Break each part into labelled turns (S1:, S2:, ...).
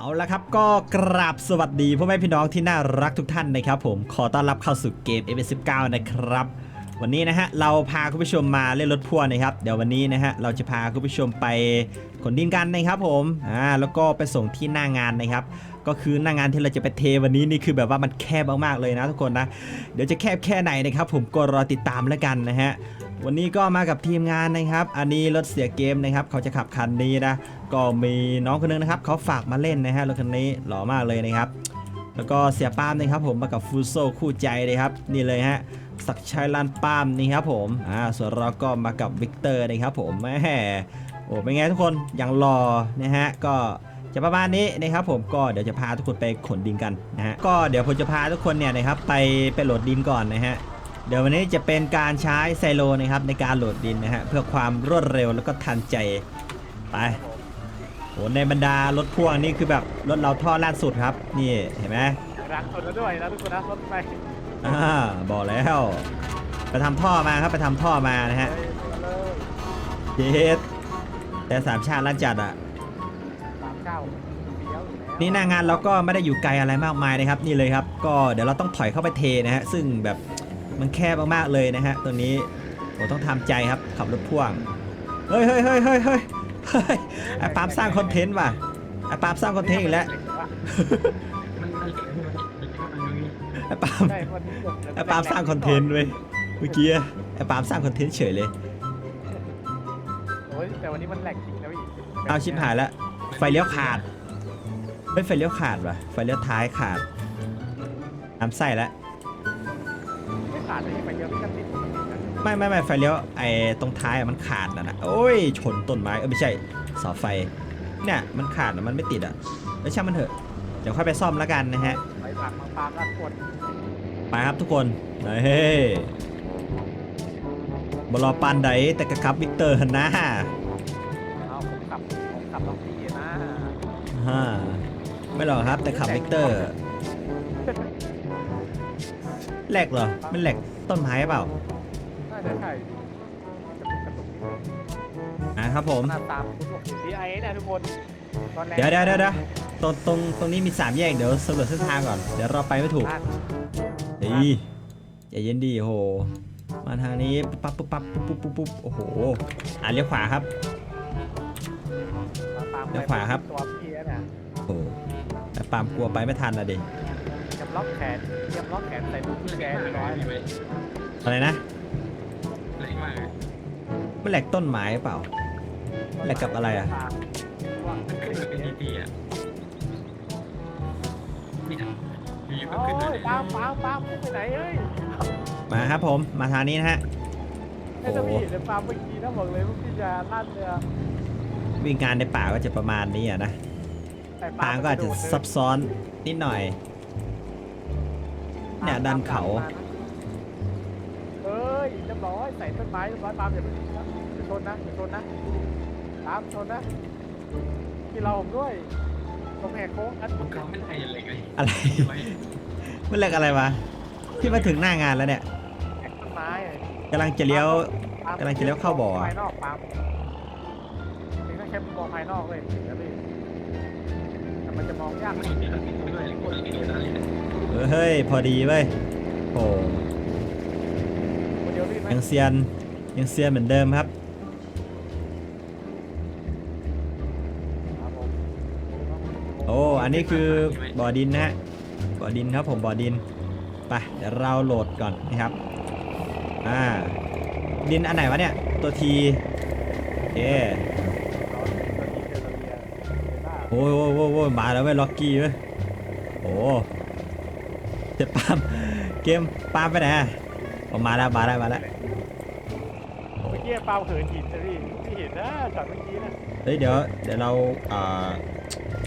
S1: เอาละครับก็กราบสวัสดีพ่อแม่พี่น้องที่น่ารักทุกท่านนะครับผมขอต้อนรับเข้าสู่เกม f 1 9นะครับ วันนี้นะฮะเราพาคุณผู้ชมมาเล่นรถพ่วงนะครับ เดี๋ยววันนี้นะฮะเราจะพาคุณผู้ชมไปขนดินกันนะครับผมอ่าแล้วก็ไปส่งที่หน้างานนะครับ ก็คือหน้างานที่เราจะไปเทวันนี้นี่คือแบบว่ามันแคบมากๆเลยนะทุกคนนะเดี๋ยวจะแคบแค่ไหนนะครับผมก็รอติดตามแล้วกันนะฮะ วันนี้ก็มากับทีมงานนะครับ อันนี้รถเสียเกมนะครับ เขาจะขับคันนี้นะ ก็มีน้องคนนึงนะครับ เขาฝากมาเล่นนะฮะรถคันนี้หล่อมากเลยนะครับ แล้วก็เสียป้ามนะครับ ผมมากับฟูโซคู่ใจเลยครับ นี่เลยฮะศักชัยลานป้ามนี่ครับผมอ่าส่วนเราก็มากับวิกเตอร์นะครับ ผมแม่โอ้เป็นไงทุกคนอย่างหล่อนะฮะก็จะประมาณนี้นะครับผมก็เดี๋ยวจะพาทุกคนไปขนดินกันนะฮะก็เดี๋ยวผมจะพาทุกคนเนี่ยนะครับไปไปโหลดดินก่อนนะฮะ เดี๋ยววันนี้จะเป็นการใช้ไซโลนะครับในการโหลดดินนะฮะเพื่อความรวดเร็วแล้วก็ทันใจไปโอ้ในบรรดารถพ่วงนี่คือแบบรถเราท่อล่าสุดครับ นี่เห็นไหม
S2: รักสุดแล้วด้วยนะทุกคนนะรถไฟ
S1: อ่าบอกแล้วไปทำท่อมาครับไปทำท่อมานะฮะ
S2: เลย
S1: เจสแต่สามชาติลั่นจัดอะ
S2: สามเก้าเดียวอยู่แล้ว
S1: นี่หน้างานเราก็ไม่ได้อยู่ไกลอะไรมากมายนะครับนี่เลยครับ ก็เดี๋ยวเราต้องถอยเข้าไปเทนะฮะซึ่งแบบ มันแคบมากๆเลยนะฮะตัวนี้ผมต้องทำใจครับขับรถพ่วงเฮ้ยเฮ้ยเฮ้ยเฮ้ยเฮ้ยเฮ้ยไอ้ปาล์มสร้างคอนเทนต์ว่ะไอ้ปาล์มสร้างคอนเทนต์อีกแล้ว
S3: มันมันเหลือมันเหลือมันมี
S1: ไอ้ปาล์ม
S2: ใช่วันนี้กด
S1: ไอ้ปาล์มสร้างคอนเทนต์เว้ยเมื่อกี้ไอ้ปาล์มสร้างคอนเทนต์เฉยเลย
S2: โอ้ยแต่วันนี้มันแหลกจริงนะพี่
S1: เอาชิบหายแล้วไฟเลี้ยวขาดเฮ้ยไฟเลี้ยวขาดว่ะไฟเลี้ยวท้ายขาดน้ำไส้แล้ว
S2: ไม่ ขาดเลยไปเดียวพี่กันติดปกตินะ
S1: ไม่ไม่ไม่ไฟเลี้ยวไอ้ตรงท้ายอะมันขาดนะนะโอ้ยชนต้นไม้เออไม่ใช่เสาไฟเนี่ยมันขาดนะมันไม่ติดอะแล้วช่างมันเถอะเดี๋ยวค่อยไปซ่อมแล้วกันนะฮะ
S2: ไปผักมาปาล์มลาดกด
S1: ไปครับทุกคนเฮ้ยบรอปันไดแต่กระครับวิกเตอร์นะ
S2: เอาผมขับผมขับล็อกพี่นะ
S1: ฮ่าไม่หรอกครับแต่ขับวิกเตอร์ แหลกเหรอ มันแหลกต้นไม้เปล่า
S2: น่าจะใช่กระตุกกระตุกนิดนึง
S1: อะครับผม
S2: หน้าตามคุณบอกดีไอ้เนี่ยทุกคนตอนแรก
S1: เดี๋ยวเดี๋ยวเดี๋ยวเดี๋ยวตรงตรงตรงนี้มีสามแยกเดี๋ยวสำรวจเส้นทางก่อน เดี๋ยวเราไปไม่ถูก
S2: ลาด
S1: ดีใจเย็นดีโอ้โห มาทางนี้ปั๊บปั๊บปั๊บปุ๊บปุ๊บปุ๊บปุ๊บโอ้โห อะเลี้ยวขวาครับ
S2: มาปาล์ม
S1: เดี๋ยวขวาครับ
S2: ตัวพี่นะ
S1: โอ้โหแต่ปาล์มกลัวไปไม่ทันนะดิ
S2: ล็อกแขนเตรียมล็อกแขนใส่ลูก
S3: มัน
S2: แก
S3: แรง
S2: เรียบร้อย
S3: มากเลย
S1: อะไรนะ
S3: แรงมาก
S1: มันแหลกต้นไม้เปล่า แหลกกับอะไรอะ
S3: มันขึ้นมาเป็นดีๆอะนี่นะมีมัน
S2: โอ้
S3: ขึ้นมาย
S2: ปาล์มปาล์มปาล์มพุ่งไปไหนเอ้ย
S1: มาครับผม มาทางนี้นะฮะ
S2: ไอ้เจ้าพี่เดี๋ยวปาล์มเมื่อกี้นะบอกเลยว่าพี่จะลั่นเรือ
S1: วิ่งงานในป่าก็จะประมาณนี้อะนะ
S2: แต่
S1: ทางก็อาจจะซับซ้อนนิดหน่อย เนี่ยดันเขา
S2: เอ้ยเรียบร้อยใส่ต้นไม้เรียบร้อยปาล์มอย่าเพิ่งนะอย่าชนนะอย่าชนนะปาล์มชนนะที่เราผมด้วยตรงแหกโค้งอัน
S3: มันก็ไม่ได้อะไรเลย
S1: อะไร
S3: ไว้
S1: มันแหลกอะไรวะที่มาถึงหน้างานแล้วเนี่ย
S2: แหกต้นไม้อะ
S1: กำลังจะเลี้ยว
S2: ปาล์ม
S1: กำลังจะเลี้ยวเข้าบ่อ
S2: ภายนอกปาล์มนี่ต้องใช้มุมมองภายนอกเลยถึงจะพี่แต่มันจะมองยาก
S3: ไม่มีอะไรด้วยคนที่โดนอะไร
S1: เออเฮ้ย พอดีเว้ยโอ้
S2: คนเดียวพี่ไหม
S1: ยังเซียนยังเซียนเหมือนเดิมครับ
S2: ครับผม
S1: โอ้ อันนี้คือบ่อดินนะฮะ บ่อดินครับผมบ่อดิน ไป เดี๋ยวเราโหลดก่อนนะครับ อ่า ดินอันไหนวะเนี่ย ตัวทีโอเคโอ้ยโอ้ยโอ้ยโอ้ยมาแล้วเว้ยล็อกกี้เว้ยโอ้ เจ็บปาล์มเกมปาล์มไปไหนอะออกมาแล้วมาแล้วมาแล้ว
S2: เมื่อกี้ปาล์มเขินหินนะพี่พี่เห็นนะช็อตเมื่อกี้นะ
S1: เฮ้ยเดี๋ยวเดี๋ยวเราอ่า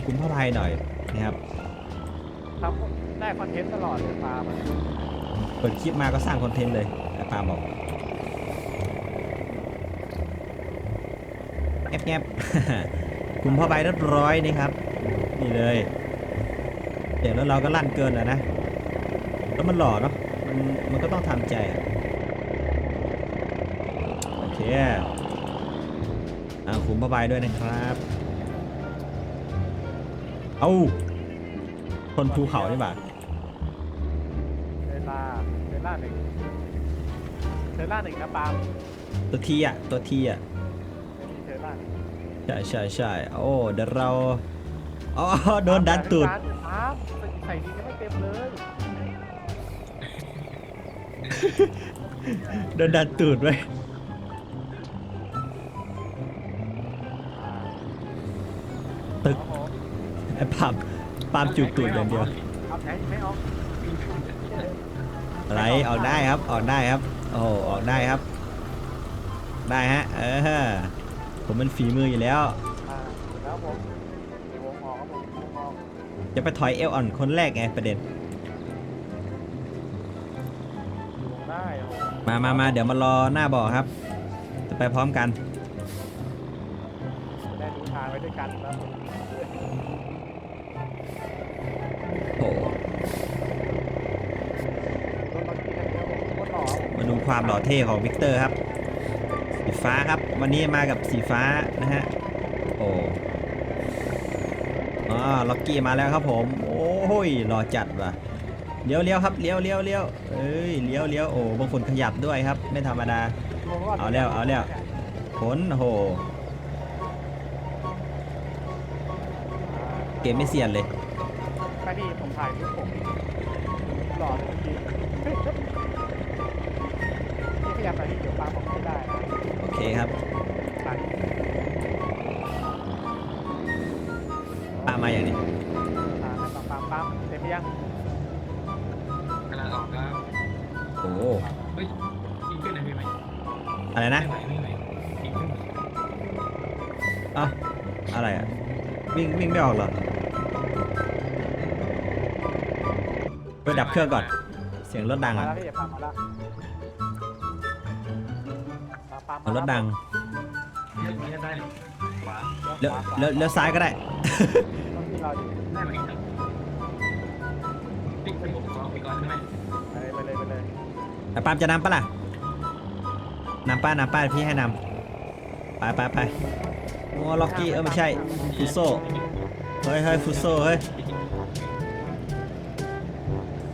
S1: คุมผ้าภัยหน่อยนะครับ
S2: ทำได้คอนเทนต์ตลอดเลยปาล์มอะ
S1: เปิดคลิปมาก็สร้างคอนเทนต์เลยไอ้ปาล์มบอกแอบแงบคุมผ้าใบเรียบร้อยนี่ครับ นี่เลย เดี๋ยวแล้วเราก็ลั่นเกินอะนะ แล้วมันหล่อเนาะมันมันก็ต้องทำใจอะโอเคอ่าคุมผ้าใบด้วยนะครับ เอ้าคนภูเขานี่บ่า
S2: เวลาเวลาหนึ่งเทอร่าหนึ่งนะปาล์ม
S1: ตัวทีอะ ตัวทีอะ
S2: ไม่มีเทอร่าหนึ่ง
S1: ใช่ใช่ใช่โอ้ เดี๋ยวเราอ๋อโดนดันตูด
S2: ปาล์มใส่ดียังไม่เต็มเลย
S1: โดนดันตูดไว้ยตึก
S2: โอ้โห
S1: ไอ้ปาล์มปาล์มจูบตูดอย่างเดียว
S2: เอาไหนไม่ออก
S1: อะไรออกได้ครับออกได้ครับ โอ้ออกได้ครับ ได้ฮะ เออ ผมมันฝีมืออยู่แล้ว
S2: อ่าแล้วผมมีวงออกครับผมวงออก
S1: จะไปถอยเอลอ่อนคนแรกไงประเด็น มามามาเดี๋ยวมารอหน้าบ่อครับ จะไปพร้อมกัน
S2: ได้ดูทางไว้ด้วยกันแล้วผม
S1: โอ้
S2: รถบางทีกันเดียวผมโคตรหล่อผม
S1: มาดูความหล่อเท่ของวิกเตอร์ครับสีฟ้าครับ วันนี้มากับสีฟ้านะฮะ โอ้อ๋อล็อกกี้มาแล้วครับผม โอ้ยหล่อจัดว่ะ เลี้ยวเลี้ยวครับเลี้ยวเลี้ยวเลี้ยวเอ้ยเลี้ยวเลี้ยวโอ้บางคนขยับด้วยครับ ไม่ธรรมดา เอาแล้วเอาแล้วผลโหเกมไม่เสียนเลย
S2: แค่ผมถ่ายรูปผมหล่อเลยจ วิ่
S1: ง
S3: วิ่
S1: งไม่ออกเหรอไปดับเครื่องก่อน เสียงรถดัง
S2: มา
S1: อะ
S2: แล้วพี่ปาล์มมาแล้วปาล์มปาล์ม
S1: เอารถดัง
S3: เลี้ยวเลี้ยวได้เลยขวา
S1: เลี้ยวเลี้ยวเลี้ยวซ้ายก็ได้
S2: ต้องที่เราอยู่
S3: ได้ไหมครับติ๊กไปผมขอไปก่อนได้ไหม
S2: ไปเลยไปเลยไปเลย
S1: แต่ปาล์มจะนำปะล่ะนำป้านำป้าพี่ให้นำไปไปไป โอ้ล็อกกี้เออไม่ใช่ฟูโซเฮ้ยเฮ้ยฟูโซเฮ้ย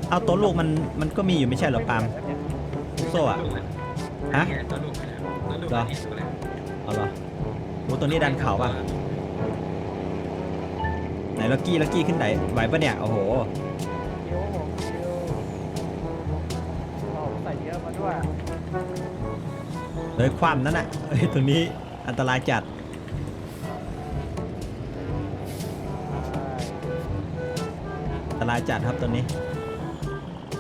S1: เอาตัวลูกมันมันก็มีอยู่ไม่ใช่เหรอปาล์มฟูโซอะฮะ
S3: ตัวลูกตัวลูก
S1: เหรอเอาเหรอโอ้ตัวนี้ดันเขาป่ะไหนล็อกกี้ล็อกกี้ขึ้นไหนไหวปะเนี่ยโอ้โห
S2: เราใส่เยอะมาด้วย
S1: เลยคว่ำนั่นน่ะเฮ้ยตัวนี้อันตรายจัด รายจัดครับตัวนี้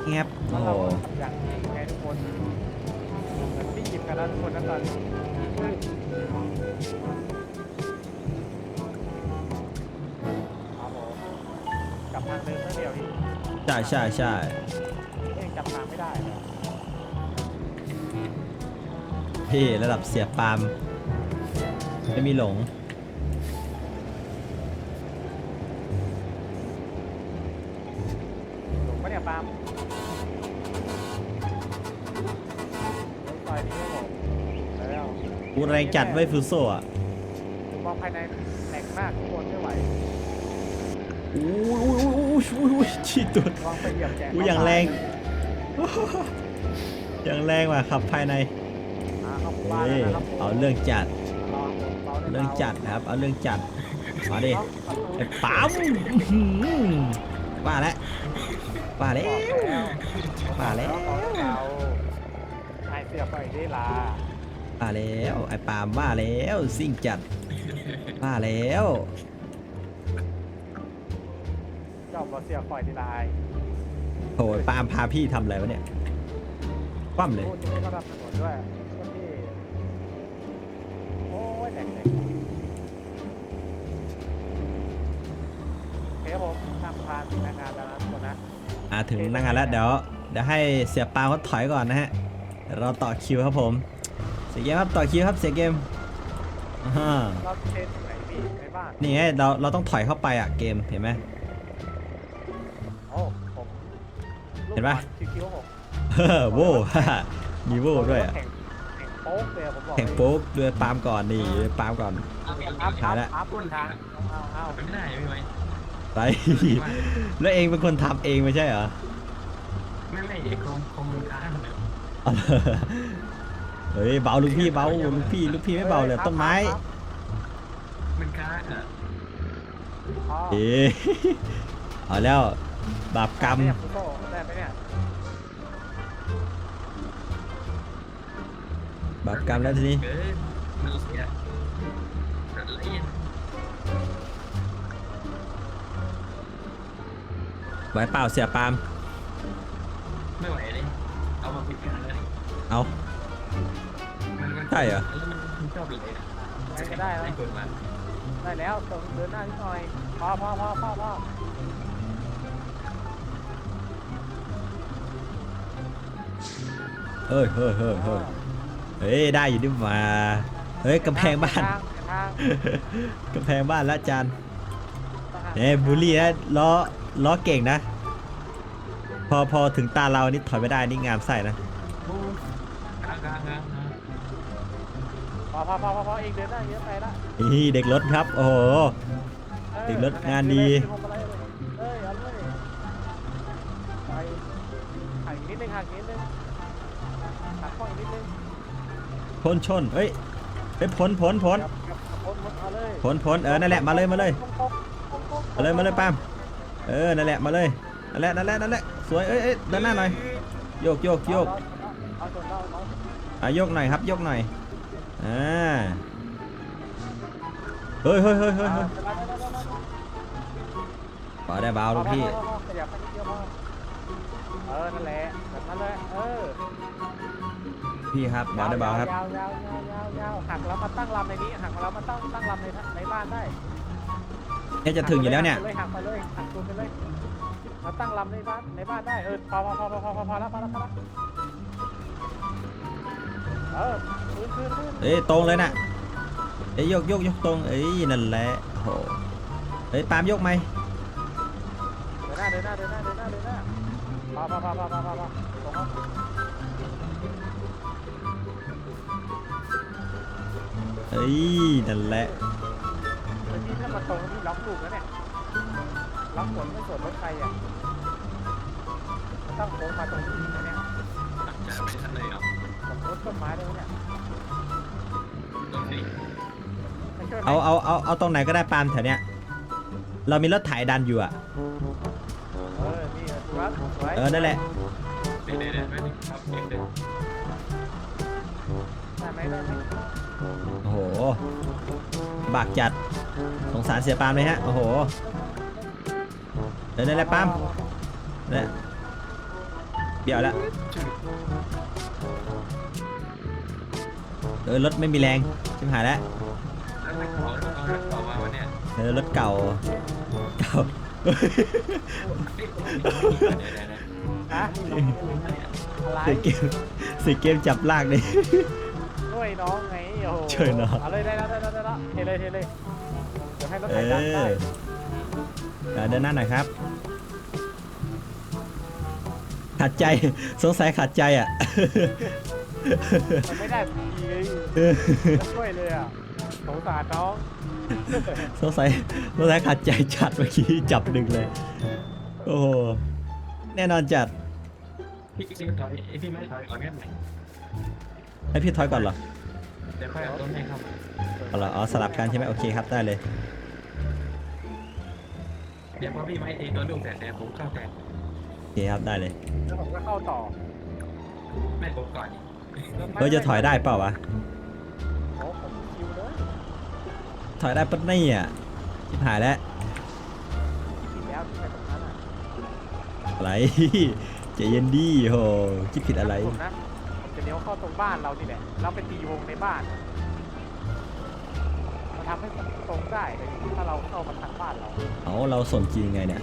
S1: แงบ
S2: แล้
S1: โอ้
S2: ว
S1: โห
S2: เราอย่างนี้ไงทุกคนเหมือนที่หยิบกันแล้วทุกคนนะตอนนี้ครับผมกลับทางเดิมเท่าเดียวอีก
S1: ใช่ใช่ใช่
S2: เองจำทางไม่ได้เหรอ
S1: พี่ระดับเสียปาล์มไม่มี
S2: หลง ปะเนี่ยปาล์มซอยนี้ครับผมแล้ว
S1: กูแรงจัดไว้ฟูโซอะ
S2: ผมมองภายในแหลกมากทุกคนไม่ไหว
S1: อู้อู้อู้อู้อู้ชี้ตัว
S2: ลองไปเหยียบแจก
S1: อู้อย่างแรง อย่างแรงว่ะขับภายใน
S2: อ่าเข้าหมู่บ้าน
S1: เฮ้ย
S2: แล้วนะครับผม
S1: เอาเรื่องจัด
S2: ลองเบาๆ
S1: เรื่องจัดนะครับ เอาเรื่องจัด มาดิ
S2: เนาะประตู
S1: ไอ้ปั๊มอื้อหือว่าแล้ว ว่าแล้ว
S2: บอกแล้ว
S1: ว่าแล้ว
S2: เบาๆเราหายเสียไปได้ลา
S1: ว่าแล้วไอ้ปาล์มว่าแล้วซิ่งจัดว่าแล้ว
S2: เจ้าบอเสียคอยได้ลาย
S1: โอ้ยปาล์มพาพี่ทำอะไรวะเนี่ยคว่ำเลย
S2: พูดที่นี่ก็ทำถนนด้วยคนที่โอ้ยแหลกๆโอเคครับผมทำพานถึงหน้างานแล้วนะทุกคนนะ
S1: อ่าถึงนั่งงานแล้วเดี๋ยวเดี๋ยวให้เสียปาล์มเขาถอยก่อนนะฮะเดี๋ยวเราต่อคิวครับผม เสียเกมครับต่อคิวครับเสียเกมอ่าฮะ
S2: เราเทนที่ไหนพี่ในบ้าน
S1: นี่ไงเราเราต้องถอยเข้าไปอะเกมเห็นไหม
S2: โอ้ผมลูก
S1: เห็นปะ
S2: บอลคิวๆผม
S1: เฮ้อโว้มีโว้ด้วยอะ
S2: แข่งแข่งโป๊กเลยอะผมบอก
S1: แข่งโป๊กด้วยปาล์มก่อนนี่ด้วยปาล์มก่อน
S3: เอาไป
S2: อัพ
S1: หา
S2: อัพ
S1: แล้ว
S2: อัพบนทางเอาเอา
S3: ไม่ได้พี่ไหม
S1: เไป แล้วเองเป็นคนทำเองไม่ใช่เหรอ
S3: ไม่ไม่ไอ้คอมคอมมันค้างเลย
S1: เอาเหรอเฮ้ยเบาลูกพี่เบาลูกพี่ลูกพี่ไม่เบาเลยต้นไม้
S3: มันค้างอะ
S2: อ๋อ
S1: เอ๊ะเอาแล้วบาปกรรม
S2: เนี่ยคุณโต้ได้ไหมเนี่ย
S1: บาปกรรมแล้วทีนี้
S3: เกินมันเสียละเอีย
S1: ไหวเปล่าเสียปาล์ม
S3: ไม่ไหวเลย เอามาปิดกันเลย
S1: เอา
S3: มันมัน
S1: ใช่เหรอ
S3: แล้วมันชอบเลย
S2: ได้ก็ได้แล้ว
S3: ได้กดมา
S2: ได้แล้วตรงเดินหน้านิดหน่อยพอพอพอพอพอ
S1: เฮ้ยเฮ้ยเฮ้ยเฮ้ยเฮ้ยได้อยู่ดิมาเฮ้ยกำแพงบ้าน
S2: ทางทาง
S1: กำแพงบ้านละจาน
S2: ทาง
S1: เอ้ยบูลลี่นะล้อ ล้อเก่งนะ พอพอถึงตาเรานี่ถอยไม่ได้นี่งามใส่นะ
S3: โอ้ค้างค้างค้างค้าง
S2: พอพอพอพอพอเองเดินหน้าเยอะไปละ
S1: นี่เด็กรถครับ โอ้โห
S2: เออ
S1: ติดรถงานดี
S2: เอเลยเอ้ยเอาเลยไปหักอีกนิดนึงหักอีกนิดนึงหักข้ออีกนิดนึง
S1: พ้นชนเอ้ยไปพ้นพ้นพ้น
S2: ครับครับพ้นพ้นเอาเลย
S1: พ้นพ้นเออนั่นแหละมาเลยมาเลย
S2: ตรงๆตรงๆ
S1: มาเลยมาเลยปาล์ม เออ นั่นแหละ มาเลย นั่นแหละ นั่นแหละ นั่นแหละ สวย เอ้ยเอ้ยเดินหน้าหน่อย โยก โยก โยก
S2: อาส่ะ
S1: โยกหน่อยครับ โยกหน่อย อ่า เฮ้ยเฮ้ยเฮ้ยเฮ้ยเฮ้ยพอได้เบาลูกพี่
S2: ขยับไปนิดเดียวพอเออ นั่นแหละแบบนั้นเลย เออ
S1: พี่ครับเบาได้เบาครับ
S2: ยาวยาวยาวยาวหักแล้วมาตั้งลำในนี้ หักแล้วมาตั้งตั้งลำในในบ้านได้
S1: เนี่ยจะถึงอยู่แล้วเนี่ย
S2: หักไปเลยหักตัวไปเลยมาตั้งลำในบ้านในบ้านได้เออพอพอพอพอพอพอพอแล้วพอแล้วพอแล้วเออพื้นพื้นพื้น
S1: เอ้ยตรงเลยน่ะเอ้ยยกยกยกตรงเอ้ยนั่นแหละโอ้โหเอ้ยปาล์มยกไหม
S2: เดินหน้าเดินหน้าเดินหน้าเดินหน้าเดินหน้าพอพอพอพอพอพอพอตรงนั้น
S1: เอ้ยนั่นแหละ
S2: ล็อกลูกแล้วเนี่ยล็อกฝนไม่สวนรถใครอะต้องโค้งมาตรงนี้นะเนี่ย
S3: จะไม่ทันเลยอะ
S2: ผมรถต้นไม้ด้วยเนี่ย
S3: ตรงนี้
S2: ไม่ช่วยไหม
S1: เอาเอาเอาเอาตรงไหนก็ได้ปาล์มแถวเนี้ยเรามีรถไถดันอยู่อะ
S2: เออนี่ครับสวย
S1: เออนั่นแหละ
S3: เดี๋ยวเดี๋ยวเดี๋ยวไม่ได้ครับเดี๋ยวเดี๋ยว
S2: ได้ไหมได้ไหม
S1: โอ้โหบากจัด สงสารเสียปาล์มเลยฮะ โอ้โหเออนั่นแหละปาล์มนั่นแหละเบี้ยวแล้วเออรถไม่มีแรงชิบหายแล้ว
S3: แล้วไม่ขอเอารถต่อมาวันเนี้ย
S1: เออรถเก่าเก่า
S3: เดี๋ยวเดี๋ยวเดี๋ยว
S2: ฮะอะไร
S1: สีเกมสีเกมจับลากเลย
S2: ช่วยน้องไงโอ้โห
S1: ช่วยน้อง
S2: เอาเลยได้แล้วได้แล้วได้แล้วเทเลยเทเลยเดี๋ ยวให้รถ
S1: เอ
S2: ไถดันได้
S1: ออะเดินหน้าหน่อยครับ ขัดใจ สงสัยขัดใจอะ
S2: มันไม่ได้ทีเลย
S1: เออ
S2: ช่วยเลยอะสงสารน้อง
S1: สงสัยสงสัยขัดใจจัดเมื่อกี้จับดึงเลย โอ้โห แน่นอนจัด
S3: พี่พี่ถอยไอพี่ไม่ถอยก่อนงั้นไหน
S1: ให้พี่ถอยก่อนเหรอ
S3: เดี๋ยวค่อยเอารถให้เข้า
S1: เอาเหรออ๋อสลับกันใช่ไหมโอเคครับได้เลย
S3: เดี๋ยวพอพี่ไม่เองโดนลูกแต่แต่ผมเข้าแต่
S1: โอเคครับได้เลย
S2: แล้วผมก็เข้าต่อ
S3: ไม่ผมก่อน
S1: เออจะถอยได้เปล่าวะ
S2: โอ้ผมคิวเลย
S1: ถอยได้ปะเนี่ยชิบหายแล้ว
S2: ผิดแล้วที่ไปตรงนั้นอะ
S1: อะไร ใจเย็นดีโหคิดผิดอะไร
S2: ผมนะผมจะเลี้ยวเข้าตรงบ้านเรานี่แหละ เราไปตีวงในบ้านมัน ทำให้ผมตรงได้เลยถ้าเราเข้ามาทางบ้านเรา
S1: เอาเราสนจริงไงเนี่ย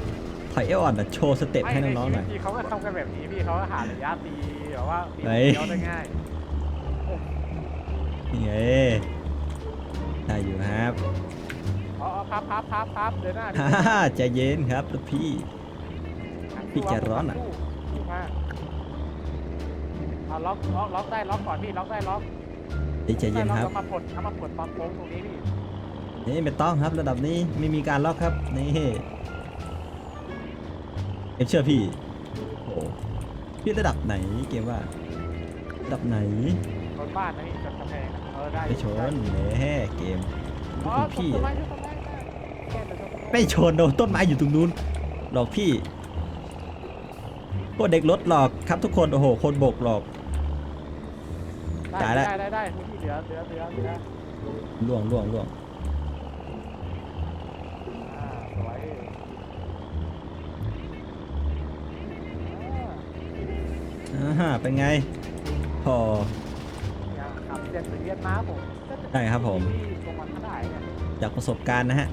S1: ถอยเอวอ่อนนะโชว์สเต็ปให้น้องๆหน่อย
S2: ไม่ในชีวิตจริงเขาก็ทำกันแบบนี้พี่เขาก็หาระยะตีแบบว่าตี
S1: เฮ้ย
S2: เลี้ยวได้ง่าย
S1: นี่ไงได้อยู่ครับ
S2: อ๋อพับพับพับพับเดินหน้า
S1: ฮ่าฮ่าใจเย็นครับลูกพี่ พี่ใจร้อนอะ
S2: สู้มาเอาล็อกล็อกล็อกได้ล็อกก่อนพี่ล็อกได้ล็อก
S1: เฮ้ยใจเย็นครับ
S2: ได้ล็อกแล้วมาปลดเอามาปลดตอนโค้งตรงนี้พี่
S1: นี่ไม่ต้องครับระดับนี้ไม่มีการล็อกครับนี่เกมเชื่อพี่โอ้พี่ระดับไหนเกมว่าระดับไหน
S2: ชนบ้านนะพี่ชนกำแพงอะเออได้
S1: ไม่ชนแหมเกม
S2: อ๋อ
S1: คุณ
S2: ชน
S1: พี่
S2: ต้นไม้ชนต้นไม้แค่แต่ชนต้นไม้
S1: ไม่ชนโดนต้นไม้อยู่ตรงนู้นหลอกพี่พวกเด็กรถหลอกครับทุกคนโอ้โหคนบกหลอก
S2: ได้
S1: ตายแล้ว
S2: ได้ได้ได้พื้นที่เหลือเหลือเหลือเหลือ
S1: ล่วงล่วงล่วงา
S2: อ่า
S1: เป็นไงพอ
S2: ขับเรียนไปเรียนม้าผมก็จะ
S1: ได้ครับผม
S2: ที่ตรงมันก็ได้เนี่ย
S1: จากประสบการณ์นะฮะ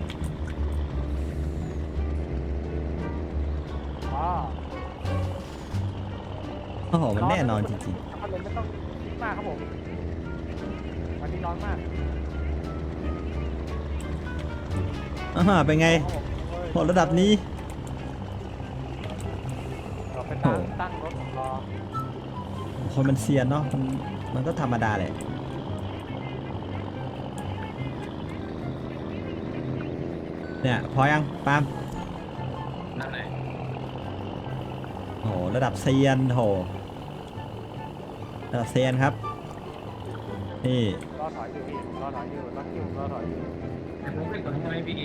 S2: อ๋อ
S1: โอ้โห มันแน่นอนจริง
S2: พัดลมไม่ต้องคิดมากครับผม วันนี้ร้อนมาก
S1: ๆอ่าเป็นไง
S2: ครับผมเฮ้ย
S1: พอระดับนี้
S2: เราไปตั้งตั้งรถรอ
S1: คนมันเซียนเนาะมันมันก็ธรรมดาแหละเนี่ยพอยังปาล์ม
S3: นั่นไหน
S1: โอ้โหระดับเซียนโหระดับเซียนครับ นี่
S2: รอถอยอยู่พี่รอถอยอยู่รอคิวรอถอยอยู่
S3: แต่ผมเป็นคนทำไมพี่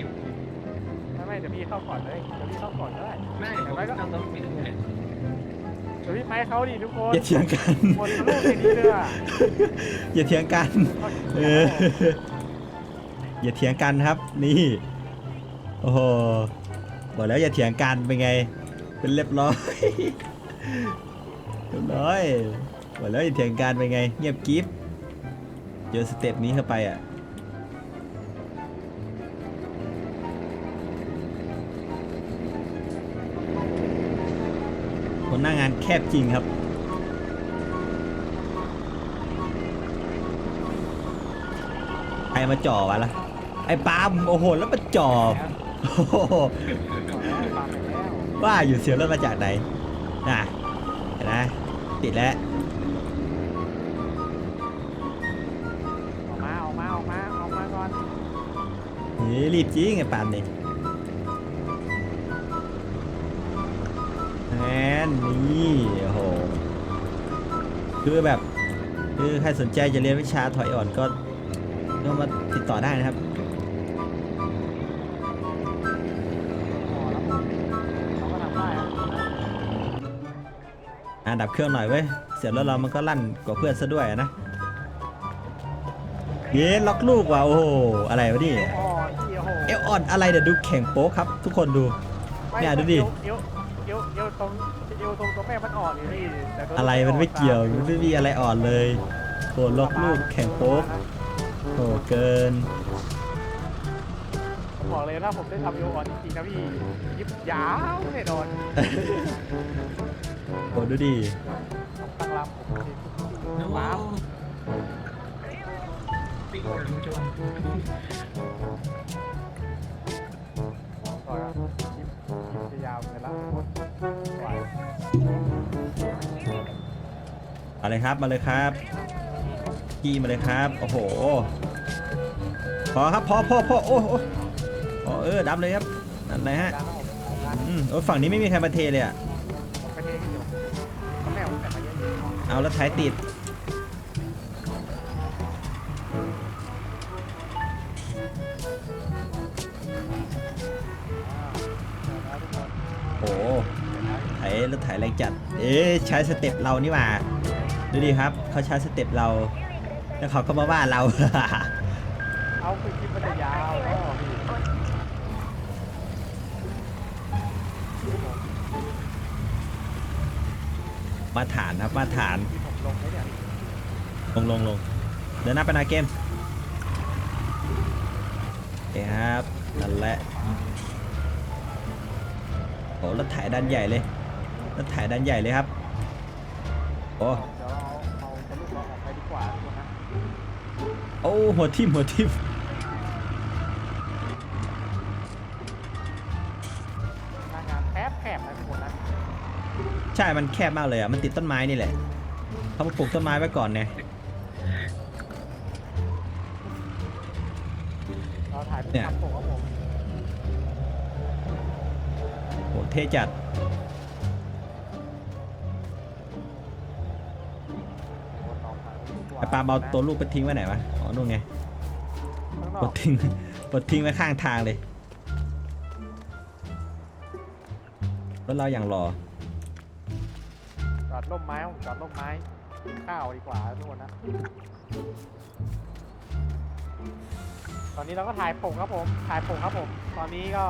S2: ไม่ไม่เดี๋ยวพี่เข้าก่อนเลยเดี๋ยวพี่เข้าก่อนก็ได้
S3: ไม่ผมไม่ต้องต้องมีทั้งหม ด
S2: เดี๋ยวพี่ไม้เขาดิทุกคน
S1: อย่าเถียงกัน
S2: หมดลูกในนี้เลยอะ
S1: อย่าเถียงกัน
S2: เขา
S1: เอออย่าเถียงกันครับนี่โอ้โหบอกแล้วอย่าเถียงกันเป็นไง เป็นเรียบร้อยเรียบร้อยบอกแล้วอย่าเถียงกันเป็นไง เงียบกิ๊บเจอสเต็ปนี้เข้าไปอะ นหน้างานแคบจริงครับ ใครมาจ่อวะล่ะ ไอ้ปาล์มโอ้โห แล้วมาจ่อโอ้โห
S2: ตามไปแล้ว
S1: ว่าอยู่เสียงรถมาจากไหนน่ะเห็นไหมติดแล้ว
S2: ออกมาออกมาออกมาออกมาก่อน
S1: นี่รีบจริงไอ้ปาล์มนี่ แอนนี่โอ้โหคือแบบคือใครสนใจจะเรียนวิชาถอยอ่อนก็ก็มาติดต่อได้นะครับ
S2: อ๋อแล้วเขาก็ทำได้อะ
S1: อะดับเครื่องหน่อยเว้ย เสียงรถเรามันก็ลั่นกว่าเพื่อนซะด้วยอะนะ เย้ล็อกลูกว่ะโอ้โห อะไรวะนี่
S2: อ๋อที่โอ้โห
S1: เอวอ่อนอะไรเดี๋ยวดูแข่งโป๊กครับ ทุกคนดูเนี่ยดูดิ
S2: ตรงเอวตรงตัวแม่มันอ่อนอยู่นี่แต่ตัว
S1: อะไรมันไม่เกี่ยวมันไม่มีอะไรอ่อนเลยโหล็อกลูกแข่งโป๊กโหเกิน
S2: ผมบอกเลยถ้าผมได้ทำเอวอ่อนจริงๆนะพี่ยิบยาวแน่นอน
S1: โหดูดิ
S2: ตั้งลำผม
S3: น้ำว้าว
S1: มาเลยครับมาเลยครับขี่มาเลยครับโอ้โหพอครับพอพอพอโอ้โหพอเออดับเลยครับนั่นเลยฮะ
S2: อื
S1: มโอ้ฝั่งนี้ไม่มีใครมาเทเลยอะ
S2: เอา
S1: แล้วท้ายติดโอ้โห
S2: เดี๋ยวนะ
S1: ไถรถไถแรงจัด เอ๊ะใช้สเต็ปเรานี่หว่า ดูดิครับเขาใช้สเต็ปเรา แล้วเขาก็มาว่าเรา
S2: เอาคือคลิปมันจะยาวอ๋อพี่
S1: มาฐานครับมาฐาน
S2: ที่ผมลงไว้เนี่ย
S1: ลงลงลงเดินหน้าไปหนาเกมโอเคครับนั่นแหละโอ้รถถ่ายด้านใหญ่เลยรถถ่ายด้านใหญ่เลยครับโอ้ โอ้หัวทิ่มหัวทิ่ม
S2: หน้างานแคบแคบนะทุกคน
S1: ใช่มันแคบมากเลยอะมันติดต้นไม้นี่แหละเขาปลูกต้นไม้ไว้ก่อนไง
S2: เราถ่ายรูปทำป
S1: โหเท่จัดไอปลาเบาตัวลูกไปทิ้งไว้ไหนวะ นู่นไง
S2: ข้างน
S1: ปล
S2: อ
S1: ด
S2: ก
S1: ทิ้งปลดทิ้งไว้ข้างทางเลยรถเราอย่างรอ
S2: จอดร่มไม้ผมจอดร่มไม้กินข้าวดีกว่าทุกคนนะ ตอนนี้เราก็ถ่ายผงครับผม ถ่ายผงครับผม ตอนนี้ก็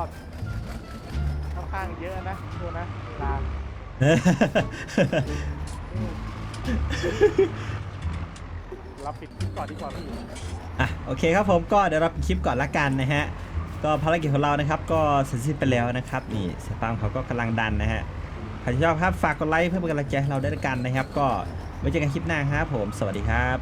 S2: ค่อนข้างเยอะนะทุกคนนะเวลา เราปิดคลิปก่อนดีกว่าพี่
S1: อะโอเคครับผมก็เดี๋ยวเราปิดคลิปก่อนละกันนะฮะก็ภารกิจของเรานะครับก็เสร็จสิ้นไปแล้วนะครับนี่สปามเขาก็กำลังดันนะฮะใครที่ชอบครับฝากกดไลค์เพื่อเป็นกำลังใจให้เราด้วยกันนะครับ ก็ไว้เจอกันคลิปหน้าครับผม สวัสดีครับ